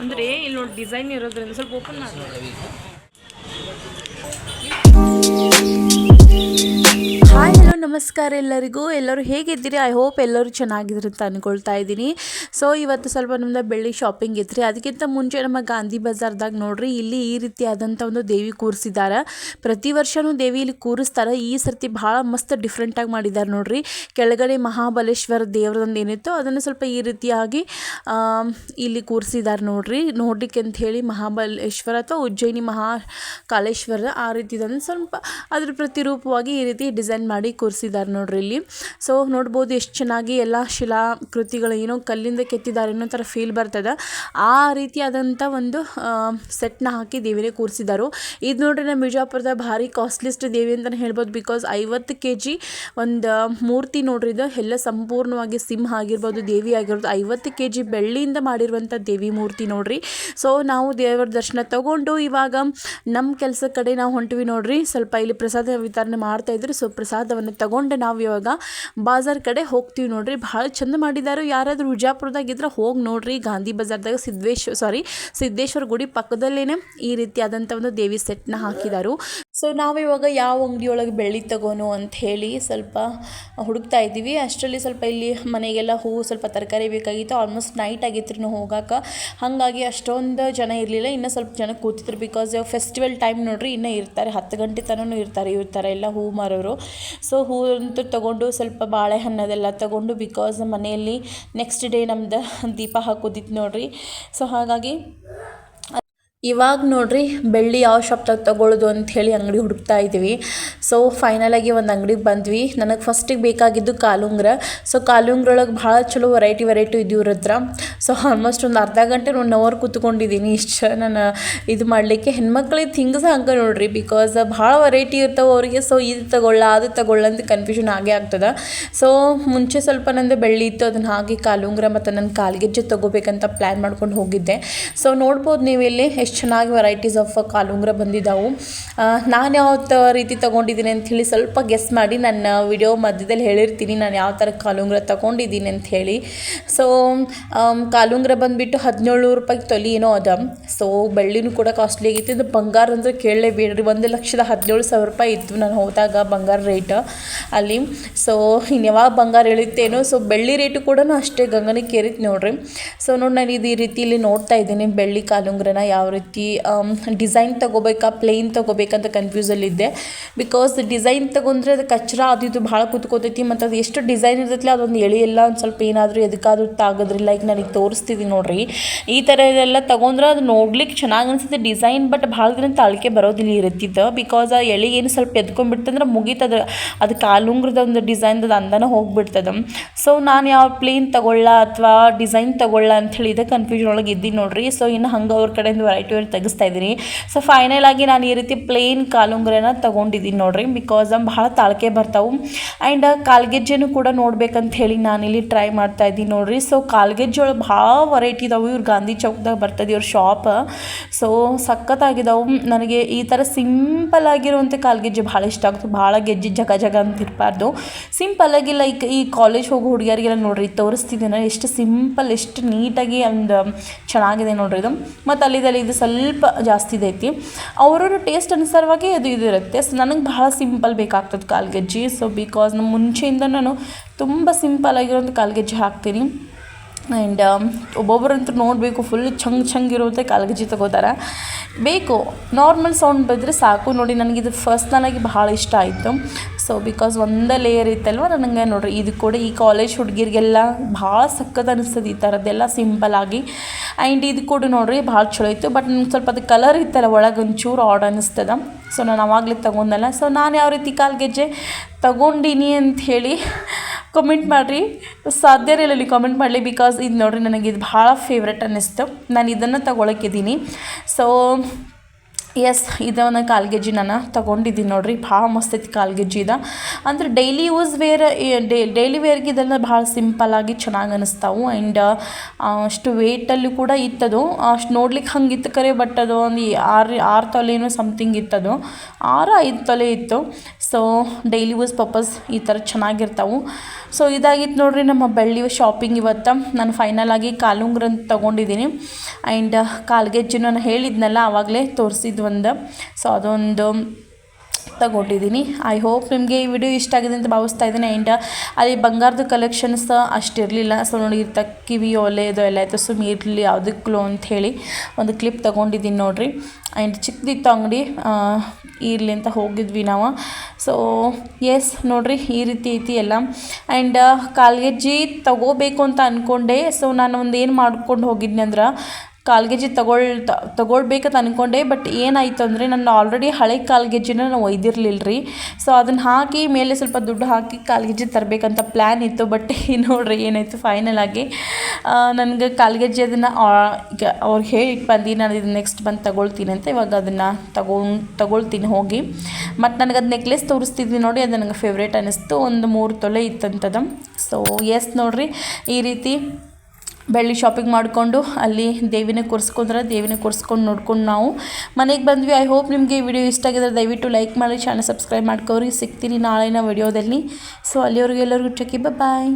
ಅಂದ್ರೆ ಇಲ್ಲಿ ನೋಡಿ ಡಿಸೈನ್ ಇರೋದ್ರಿಂದ ಸ್ವಲ್ಪ ಓಪನ್ ಮಾಡಿ. ನಮಸ್ಕಾರ ಎಲ್ಲರಿಗೂ. ಎಲ್ಲರೂ ಹೇಗಿದ್ದೀರಿ? ಐ ಹೋಪ್ ಎಲ್ಲರೂ ಚೆನ್ನಾಗಿದ್ರು ಅಂತ ಅಂದ್ಕೊಳ್ತಾ ಇದ್ದೀನಿ. ಸೊ ಇವತ್ತು ಸ್ವಲ್ಪ ನಮ್ದು ಬೆಳ್ಳಿ ಶಾಪಿಂಗ್ ಇತ್ತು ರೀ ಅದಕ್ಕಿಂತ ಮುಂಚೆ ನಮ್ಮ ಗಾಂಧಿ ಬಜಾರ್ದಾಗ ನೋಡ್ರಿ, ಇಲ್ಲಿ ಈ ರೀತಿಯಾದಂಥ ಒಂದು ದೇವಿ ಕೂರಿಸಿದ್ದಾರೆ ಪ್ರತಿ ವರ್ಷವೂ ದೇವಿ ಇಲ್ಲಿ ಕೂರಿಸ್ತಾರೆ. ಈ ಸರ್ತಿ ಭಾಳ ಮಸ್ತ್ ಡಿಫ್ರೆಂಟಾಗಿ ಮಾಡಿದ್ದಾರೆ ನೋಡ್ರಿ. ಕೆಳಗಡೆ ಮಹಾಬಲೇಶ್ವರ ದೇವ್ರದೊಂದು ಏನಿತ್ತು ಅದನ್ನು ಸ್ವಲ್ಪ ಈ ರೀತಿಯಾಗಿ ಇಲ್ಲಿ ಕೂರಿಸಿದ್ದಾರೆ ನೋಡ್ರಿ. ನೋಡಲಿಕ್ಕೆ ಅಂತ ಹೇಳಿ ಮಹಾಬಲೇಶ್ವರ ಅಥವಾ ಉಜ್ಜಯಿನಿ ಮಹಾಕಾಲೇಶ್ವರ ಆ ರೀತಿದನ್ನು ಸ್ವಲ್ಪ ಅದ್ರ ಪ್ರತಿರೂಪವಾಗಿ ಈ ರೀತಿ ಡಿಸೈನ್ ಮಾಡಿ ಕೂರಿಸಿದ್ದಾರೆ ನೋಡ್ರಿ ಇಲ್ಲಿ. ಸೊ ನೋಡ್ಬೋದು ಎಷ್ಟು ಚೆನ್ನಾಗಿ ಎಲ್ಲ ಶಿಲಾಕೃತಿಗಳು ಏನೋ ಕಲ್ಲಿಂದ ಕೆತ್ತಿದ್ದಾರೆ ಅನ್ನೋ ಥರ ಫೀಲ್ ಬರ್ತದೆ. ಆ ರೀತಿಯಾದಂಥ ಒಂದು ಸೆಟ್ನ ಹಾಕಿ ದೇವಿನೇ ಕೂರಿಸಿದ್ದಾರೆ ಇದು ನೋಡ್ರಿ ನಮ್ಮ ಬಿಜಾಪುರದ ಭಾರಿ ಕಾಸ್ಟ್ಲಿಸ್ಟ್ ದೇವಿ ಅಂತಲೇ ಹೇಳ್ಬೋದು. ಬಿಕಾಸ್ ಐವತ್ತು ಕೆ ಜಿ ಒಂದು ಮೂರ್ತಿ ನೋಡ್ರಿ ಇದು. ಎಲ್ಲ ಸಂಪೂರ್ಣವಾಗಿ ಸಿಂಹ ಆಗಿರ್ಬೋದು, ದೇವಿ ಆಗಿರ್ಬೋದು. ಐವತ್ತು ಕೆ ಜಿ ಬೆಳ್ಳಿಯಿಂದ ಮಾಡಿರುವಂಥ ದೇವಿ ಮೂರ್ತಿ ನೋಡ್ರಿ. ಸೊ ನಾವು ದೇವರ ದರ್ಶನ ತಗೊಂಡು ಇವಾಗ ನಮ್ಮ ಕೆಲಸ ಕಡೆ ನಾವು ಹೊಂಟಿವಿ ನೋಡ್ರಿ. ಸ್ವಲ್ಪ ಇಲ್ಲಿ ಪ್ರಸಾದ ವಿತರಣೆ ಮಾಡ್ತಾ ಇದ್ರು. ಸೊ ಪ್ರಸಾದವನ್ನು ತಗೊಂಡು ನಾವು ಇವಾಗ ಬಾಜಾರ್ ಕಡೆ ಹೋಗ್ತೀವಿ ನೋಡ್ರಿ. ಭಾಳ ಚಂದ ಮಾಡಿದ್ದಾರೆ ಯಾರಾದರೂ ವಿಜಾಪುರದಾಗ ಇದ್ರೆ ಹೋಗಿ ನೋಡ್ರಿ. ಗಾಂಧಿ ಬಜಾರ್ದಾಗ ಸಿದ್ದೇಶ್ವರ ಸಾರಿ ಸಿದ್ದೇಶ್ವರ ಗುಡಿ ಪಕ್ಕದಲ್ಲೇ ಈ ರೀತಿಯಾದಂಥ ಒಂದು ದೇವಿ ಸೆಟ್ನ ಹಾಕಿದ್ದಾರೆ ಸೊ ನಾವಿವಾಗ ಯಾವ ಅಂಗಡಿಯೊಳಗೆ ಬೆಳ್ಳಿ ತಗೋನು ಅಂತ ಹೇಳಿ ಸ್ವಲ್ಪ ಹುಡುಕ್ತಾ ಇದ್ದೀವಿ. ಅಷ್ಟರಲ್ಲಿ ಸ್ವಲ್ಪ ಇಲ್ಲಿ ಮನೆಗೆಲ್ಲ ಹೂವು ಸ್ವಲ್ಪ ತರಕಾರಿ ಬೇಕಾಗಿತ್ತು. ಆಲ್ಮೋಸ್ಟ್ ನೈಟ್ ಆಗಿತ್ತು ರೀ ಹಾಗಾಗಿ ಅಷ್ಟೊಂದು ಜನ ಇರಲಿಲ್ಲ. ಇನ್ನೂ ಸ್ವಲ್ಪ ಜನ ಕೂತಿದ್ರು. ಬಿಕಾಸ್ ಫೆಸ್ಟಿವಲ್ ಟೈಮ್ ನೋಡ್ರಿ, ಇನ್ನೂ ಇರ್ತಾರೆ. ಹತ್ತು ಗಂಟೆ ತನೂ ಇರ್ತಾರೆ ಇವ್ರ ಥರ ಎಲ್ಲ ಹೂ ಮಾರೋರು. ಸೊ ಹೂ ಅಂತೂ ತೊಗೊಂಡು ಸ್ವಲ್ಪ ಬಾಳೆಹಣ್ಣದೆಲ್ಲ ತಗೊಂಡು ಬಿಕಾಸ್ ಮನೆಯಲ್ಲಿ ನೆಕ್ಸ್ಟ್ ಡೇ ನಮ್ದು ದೀಪ ಹಾಕೋದಿತ್ತು ನೋಡ್ರಿ. ಸೊ ಹಾಗಾಗಿ ಇವಾಗ ನೋಡ್ರಿ ಬೆಳ್ಳಿ ಯಾವ ಶಾಪ್ದಾಗ ಅಂತ ಹೇಳಿ ಅಂಗಡಿ ಹುಡುಕ್ತಾ ಇದ್ದೀವಿ. ಸೊ ಫೈನಲಾಗಿ ಒಂದು ಅಂಗಡಿಗೆ ಬಂದ್ವಿ. ನನಗೆ ಫಸ್ಟಿಗೆ ಬೇಕಾಗಿದ್ದು ಕಾಲುಂಗ್ರ. ಸೊ ಕಾಲುಂಗ್ರೊಳಗೆ ಭಾಳ ಚಲೋ ವೆರೈಟಿ ವೆರೈಟಿ ಇದ್ದೀವಿ ಇವ್ರ ಹತ್ರ. ಸೊ ಆಲ್ಮೋಸ್ಟ್ ಒಂದು ಅರ್ಧ ಗಂಟೆ ಒನ್ ಅವರ್ ಕೂತ್ಕೊಂಡಿದ್ದೀನಿ ಇಷ್ಟು ನಾನು ಇದು ಮಾಡಲಿಕ್ಕೆ. ಹೆಣ್ಮಕ್ಳಿಗೆ ಥಿಂಗ್ಸ್ ಹಂಗೆ ನೋಡ್ರಿ ಬಿಕಾಸ್ ಭಾಳ ವೆರೈಟಿ ಇರ್ತಾವೆ ಅವರಿಗೆ. ಸೊ ಇದು ತಗೊಳ್ಳ, ಅದು ತಗೊಳ್ಳ ಅಂತ ಕನ್ಫ್ಯೂಷನ್ ಆಗೇ ಆಗ್ತದೆ. ಸೊ ಮುಂಚೆ ಸ್ವಲ್ಪ ನಂದು ಬೆಳ್ಳಿ ಇತ್ತು ಅದನ್ನು ಹಾಗೆ ಕಾಲುಂಗ್ರ ಮತ್ತು ನನ್ನ ಕಾಲ್ಗೆಜ್ಜೆ ತೊಗೋಬೇಕಂತ ಪ್ಲ್ಯಾನ್ ಮಾಡ್ಕೊಂಡು ಹೋಗಿದ್ದೆ. ಸೊ ನೋಡ್ಬೋದು ನೀವು ಇಲ್ಲಿ ಎಷ್ಟು ಚೆನ್ನಾಗಿ ವೆರೈಟೀಸ್ ಆಫ್ ಕಾಲುಂಗ್ರ ಬಂದಿದ್ದಾವೆ ನಾನು ಯಾವ ರೀತಿ ತೊಗೊಂಡಿದ್ದೀನಿ ಅಂಥೇಳಿ ಸ್ವಲ್ಪ ಗೆಸ್ ಮಾಡಿ ನನ್ನ ವಿಡಿಯೋ ಮಧ್ಯದಲ್ಲಿ ಹೇಳಿರ್ತೀನಿ ನಾನು ಯಾವ ಥರ ಕಾಲುಂಗ್ರ ತೊಗೊಂಡಿದ್ದೀನಿ ಅಂತ ಹೇಳಿ. ಸೊ ಕಾಲುಂಗ್ರ ಬಂದುಬಿಟ್ಟು ಹದಿನೇಳು ರೂಪಾಯಿ ತೊಲಿ ಏನೋ ಅದ. ಸೊ ಬೆಳ್ಳಿನೂ ಕೂಡ ಕಾಸ್ಟ್ಲಿ ಆಗಿತ್ತು. ಇದು ಬಂಗಾರ ಅಂದರೆ ಕೇಳಲೇಬೇಡ್ರಿ. ಒಂದು ಲಕ್ಷದ ಹದಿನೇಳು ಸಾವಿರ ರೂಪಾಯಿ ಇತ್ತು ನಾನು ಹೋದಾಗ ಬಂಗಾರ ರೇಟ್ ಅಲ್ಲಿ ಸೊ ಇನ್ನು ಯಾವಾಗ ಬಂಗಾರ ಇಳಿತೇನೋ ಸೊ ಬೆಳ್ಳಿ ರೇಟು ಕೂಡ ಅಷ್ಟೇ ಗಂಗನಿಗೆ ಕೇರಿತ್ತು ನೋಡ್ರಿ. ಸೊ ನೋಡಿ ನಾನು ಇದು ಈ ರೀತಿ ಇಲ್ಲಿ ನೋಡ್ತಾ ಇದ್ದೀನಿ ಬೆಳ್ಳಿ ಕಾಲುಂಗ್ರನ ಯಾವ ರೀತಿ ಡಿಸೈನ್ ತೊಗೋಬೇಕಾ ಪ್ಲೇನ್ ತೊಗೋಬೇಕಂತ ಕನ್ಫ್ಯೂಸಲ್ಲಿದ್ದೆ ಬಿಕಾಸ್ ಡಿಸೈನ್ ತಗೊಂಡ್ರೆ ಅದು ಕಚ್ರ, ಅದು ಇದು ಭಾಳ ಕೂತ್ಕೋತೈತಿ, ಮತ್ತು ಅದು ಎಷ್ಟು ಡಿಸೈನ್ ಇರ್ತೈತಿ ಅದೊಂದು ಎಳಿ ಎಲ್ಲ ಒಂದು ಸ್ವಲ್ಪ ಏನಾದರೂ ಎದಕ್ಕಾದ್ರೂ ತಾಗದ್ರಿ ಲೈಕ್ ನನಗೆ ತೋರಿಸ್ತಿದ್ದೀನಿ ನೋಡ್ರಿ. ಈ ಥರ ಎಲ್ಲ ತೊಗೊಂಡ್ರೆ ಅದು ನೋಡ್ಲಿಕ್ಕೆ ಚೆನ್ನಾಗಿ ಅನಿಸುತ್ತೆ ಡಿಸೈನ್ ಬಟ್ ಭಾಳ ದಿನ ತಾಳಿಕೆ ಬರೋದಿಲ್ಲ ಇರುತ್ತಿದ್ದು ಬಿಕಾಸ್ ಆ ಎಳೆ ಏನು ಸ್ವಲ್ಪ ಎದ್ಕೊಂಡ್ಬಿಡ್ತಂದ್ರೆ ಮುಗೀತದ ಅದು ಕಾಲುಂಗ್ರದ ಒಂದು ಡಿಸೈನ್ದು ಅಂದನ ಹೋಗ್ಬಿಡ್ತದೆ. ಸೊ ನಾನು ಯಾವ ಪ್ಲೇನ್ ತಗೊಳ್ಳ ಅಥವಾ ಡಿಸೈನ್ ತಗೊಳ್ಳ ಅಂಥೇಳಿ ಇದೆ ಕನ್ಫ್ಯೂಷನ್ ಒಳಗೆ ಇದ್ದೀನಿ ನೋಡ್ರಿ. ಸೊ ಇನ್ನು ಹಂಗೆ ಅವ್ರ ಕಡೆಯಿಂದ ವೆರೈಟಿ ವೆರೈಟಿ ತೆಗಿಸ್ತಾ ಇದ್ದೀನಿ. ಸೊ ಫೈನಲ್ ಆಗಿ ನಾನು ಈ ರೀತಿ ಪ್ಲೇನ್ ಕಾಲುಂಗ್ರನ ತೊಗೊಂಡಿದ್ದೀನಿ ನೋಡ್ರಿ. ಬಿಕಾಸ್ ಭಾಳ ತಾಳ್ಕೆ ಬರ್ತಾವೆ. ಆ್ಯಂಡ್ ಕಾಲ್ಗೆಜ್ಜೆನೂ ಕೂಡ ನೋಡ್ಬೇಕಂತ ಹೇಳಿ ನಾನಿಲ್ಲಿ ಟ್ರೈ ಮಾಡ್ತಾ ಇದ್ದೀನಿ ನೋಡ್ರಿ. ಸೊ ಕಾಲ್ಗೆಜ್ಜೆ ಭಾಳ ವೆರೈಟಿ ಇದಾವೆ. ಇವ್ರು ಗಾಂಧಿ ಚೌಕ್ದಾಗ ಬರ್ತದೆ ಇವ್ರ ಶಾಪ್ ಸೊ ಸಖತ್ತಾಗಿದ್ದಾವೆ ನನಗೆ ಈ ಥರ ಸಿಂಪಲ್ ಆಗಿರುವಂಥ ಕಾಲ್ಗೆಜ್ಜೆ ಭಾಳ ಇಷ್ಟ ಆಗ್ತದೆ ಭಾಳ ಗೆಜ್ಜೆ ಜಗ ಜಗ ಅಂತ ಇರಬಾರ್ದು. ಆಗಿ ಲೈಕ್ ಈ ಕಾಲೇಜ್ ಹೋಗೋ ಹುಡುಗಿಯರಿಗೆಲ್ಲ ನೋಡ್ರಿ ತೋರಿಸ್ತಿದ್ದೀನಿ ಎಷ್ಟು ಸಿಂಪಲ್ ಎಷ್ಟು ನೀಟಾಗಿ ಒಂದು ಚೆನ್ನಾಗಿದೆ ನೋಡ್ರಿ ಇದು. ಮತ್ತು ಅಲ್ಲಿದಲ್ಲಿ ಇದು ಸ್ವಲ್ಪ ಜಾಸ್ತಿ ಇದೈತಿ. ಅವ್ರವ್ರ ಟೇಸ್ಟ್ ಅನುಸಾರವಾಗಿ ಅದು ಇದಿರುತ್ತೆ. ಇರುತ್ತೆ ಸೊ ನನಗೆ ಭಾಳ ಸಿಂಪಲ್ ಬೇಕಾಗ್ತದೆ ಕಾಲ್ಗೆಜ್ಜೆ. ಸೊ ಬಿಕಾಸ್ ನಮ್ಮ ಮುಂಚೆಯಿಂದ ನಾನು ತುಂಬ ಸಿಂಪಲ್ ಆಗಿರೋಂಥ ಕಾಲ್ಗೆಜ್ಜೆ ಹಾಕ್ತೀನಿ. ಆ್ಯಂಡ್ ಒಬ್ಬೊಬ್ಬರಂತೂ ನೋಡಬೇಕು ಫುಲ್ ಚಂಗ್ ಚಂಗ್ ಇರುವಂಥ ಕಾಲ್ಗೆಜ್ಜೆ ತಗೋತಾರೆ. ಬೇಕು ನಾರ್ಮಲ್ ಸೌಂಡ್ ಬಂದರೆ ಸಾಕು. ನೋಡಿ ನನಗಿದು ನನಗೆ ಭಾಳ ಇಷ್ಟ ಆಯಿತು. ಸೊ ಬಿಕಾಸ್ ಒಂದೇ ಲೇಯರ್ ಇತ್ತಲ್ವ, ನನಗೆ ನೋಡ್ರಿ, ಇದು ಕೂಡ ಈ ಕಾಲೇಜ್ ಹುಡುಗಿರಿಗೆಲ್ಲ ಭಾಳ ಸಖತ್ ಅನಿಸ್ತದೆ ಈ ಥರದ್ದೆಲ್ಲ ಸಿಂಪಲ್ ಆಗಿ. ಆ್ಯಂಡ್ ಇದು ಕೊಡು ನೋಡ್ರಿ ಭಾಳ ಚಲೋ ಇತ್ತು ಬಟ್ ನನಗೆ ಸ್ವಲ್ಪ ಅದು ಕಲರ್ ಇತ್ತಲ್ಲ ಒಳಗೆ ಒಂಚೂರು ಆಡ್ ಅನ್ನಿಸ್ತದ ಸೊ ನಾನು ಅವಾಗಲೇ ತೊಗೊಂಡಲ್ಲ. ಸೊ ನಾನು ಯಾವ ರೀತಿ ಕಾಲ್ಗೆಜ್ಜೆ ತಗೊಂಡಿನಿ ಅಂತ ಹೇಳಿ ಕಮೆಂಟ್ ಮಾಡಿರಿ. ಸಾಧ್ಯ ಕಮೆಂಟ್ ಕಾಮೆಂಟ್ ಮಾಡಲಿ ಬಿಕಾಸ್ ಇದು ನೋಡಿರಿ ನನಗೆ ಇದು ಭಾಳ ಫೇವ್ರೆಟ್ ಅನ್ನಿಸ್ತು. ನಾನು ಇದನ್ನು ತೊಗೊಳಕ್ಕಿದ್ದೀನಿ ಸೊ ಎಸ್ ಇದನ್ನ ಕಾಲ್ಗೆಜ್ಜಿ ನಾನು ತೊಗೊಂಡಿದ್ದೀನಿ ನೋಡಿರಿ. ಭಾಳ ಮಸ್ತ್ ಐತಿ ಕಾಲ್ಗೆಜ್ಜಿ ಇದು. ಅಂದ್ರೆ ಡೈಲಿ ಯೂಸ್ ವೇರ್ ಡೈಲಿ ವೇರ್ಗೆ ಇದೆಲ್ಲ ಭಾಳ ಸಿಂಪಲ್ಲಾಗಿ ಚೆನ್ನಾಗಿ ಅನಿಸ್ತಾವು. ಆ್ಯಂಡ್ ಅಷ್ಟು ವೇಟಲ್ಲೂ ಕೂಡ ಇತ್ತದು. ಅಷ್ಟು ನೋಡ್ಲಿಕ್ಕೆ ಹಂಗೆ ಇತ್ತು ಕರೆ ಬಟ್ ಅದು ಒಂದು ಆರು ಆರು ತೊಲೆಯೂ ಸಮಥಿಂಗ್ ಇತ್ತದು. ಆರು, ಐದು ತೊಲೆ ಇತ್ತು. ಸೊ ಡೈಲಿ ಯೂಸ್ ಪರ್ಪಸ್ ಈ ಥರ ಚೆನ್ನಾಗಿರ್ತಾವೆ ಸೊ ಇದಾಗಿತ್ತು ನೋಡಿರಿ ನಮ್ಮ ಬೆಳ್ಳಿ ಶಾಪಿಂಗ್ ಇವತ್ತು. ನಾನು ಫೈನಲ್ ಆಗಿ ಕಾಲುಂಗ್ರನ್ನ ತೊಗೊಂಡಿದ್ದೀನಿ. ಆ್ಯಂಡ್ ಕಾಲ್ಗೆಜ್ಜು ನಾನು ಹೇಳಿದ್ನಲ್ಲ ಆವಾಗಲೇ ತೋರಿಸಿದ್ದು ಒಂದು. ಸೊ ಅದೊಂದು ತಗೊಂಡಿದ್ದೀನಿ. ಐ ಹೋಪ್ ನಿಮಗೆ ಈ ವಿಡಿಯೋ ಇಷ್ಟ ಆಗಿದೆ ಅಂತ ಭಾವಿಸ್ತಾ ಇದ್ದೀನಿ. ಆ್ಯಂಡ್ ಅಲ್ಲಿ ಬಂಗಾರದ ಕಲೆಕ್ಷನ್ಸ್ ಅಷ್ಟಿರಲಿಲ್ಲ ಸೊ ನೋಡಿ ಕಿವಿ, ಒಲೆ, ಇದು ಎಲ್ಲ ಆಯಿತು ಸುಮ್ ಇರಲಿ ಯಾವುದಕ್ಕೂ ಅಂತ ಹೇಳಿ ಒಂದು ಕ್ಲಿಪ್ ತೊಗೊಂಡಿದ್ದೀನಿ ನೋಡಿರಿ. ಆ್ಯಂಡ್ ಚಿಕ್ಕದಿತ್ತು ಅಂಗಡಿ ಇರಲಿ ಅಂತ ಹೋಗಿದ್ವಿ ನಾವು. ಸೊ ಎಸ್ ನೋಡಿರಿ, ಈ ರೀತಿ ಐತಿ ಎಲ್ಲ. ಆ್ಯಂಡ್ ಕಾಲ್ಗೆಜ್ಜಿ ತಗೋಬೇಕು ಅಂತ ಅಂದ್ಕೊಂಡೆ ಸೊ ನಾನು ಒಂದು ಏನು ಮಾಡ್ಕೊಂಡು ಹೋಗಿದ್ನಿ ಅಂದ್ರೆ ಕಾಲ್ಗೆಜ್ಜಿ ತಗೊಳ್ತಾ ತಗೊಳ್ಬೇಕಂತ ಅಂದ್ಕೊಂಡೆ ಬಟ್ ಏನಾಯಿತು ಅಂದರೆ ನಾನು ಆಲ್ರೆಡಿ ಹಳೆ ಕಾಲ್ಗೆಜ್ಜೆನ ನಾನು ಒಯ್ದಿರಲಿಲ್ಲ ರೀ ಸೊ ಅದನ್ನು ಹಾಕಿ ಮೇಲೆ ಸ್ವಲ್ಪ ದುಡ್ಡು ಹಾಕಿ ಕಾಲ್ಗೆಜ್ಜೆ ತರಬೇಕಂತ ಪ್ಲ್ಯಾನ್ ಇತ್ತು ಬಟ್ ನೋಡ್ರಿ ಏನಾಯಿತು ಫೈನಲ್ ಆಗಿ. ನನಗೆ ಕಾಲ್ಗೆಜ್ಜೆ ಅದನ್ನು ಅವ್ರು ಹೇಳಿ ಬಂದು, ನಾನು ಇದು ನೆಕ್ಸ್ಟ್ ಬಂದು ತಗೊಳ್ತೀನಿ ಅಂತ ಇವಾಗ ಅದನ್ನು ತಗೊಂಡು ತಗೊಳ್ತೀನಿ ಹೋಗಿ. ಮತ್ತು ನನಗೆ ಅದು ನೆಕ್ಲೆಸ್ ತೋರಿಸ್ತಿದ್ವಿ ನೋಡಿ, ಅದು ನನಗೆ ಫೇವ್ರೇಟ್ ಅನ್ನಿಸ್ತು ಒಂದು ಮೂರು ತೊಲೆ ಇತ್ತಂತದ. ಸೊ ಎಸ್ ನೋಡಿರಿ, ಈ ರೀತಿ ಬೆಳ್ಳಿ ಶಾಪಿಂಗ್ ಮಾಡಿಕೊಂಡು ಅಲ್ಲಿ ದೇವಿನ ಕೂರಿಸ್ಕೊಂಡ್ರೆ ದೇವಿನ ಕೂರಿಸ್ಕೊಂಡು ನೋಡ್ಕೊಂಡು ನಾವು ಮನೆಗೆ ಬಂದ್ವಿ. ಐ ಹೋಪ್ ನಿಮಗೆ ವಿಡಿಯೋ ಇಷ್ಟ ಆಗಿದ್ರೆ ದಯವಿಟ್ಟು ಲೈಕ್ ಮಾಡಿ ಚಾನಲ್ ಸಬ್ಸ್ಕ್ರೈಬ್ ಮಾಡ್ಕೋರಿ. ಸಿಗ್ತೀನಿ ನಾಳೆನ ವಿಡಿಯೋದಲ್ಲಿ ಸೊ ಅಲ್ಲಿವರೆಗೂ ಎಲ್ಲರಿಗೂ ಟೆಕಿ ಬಾಯ್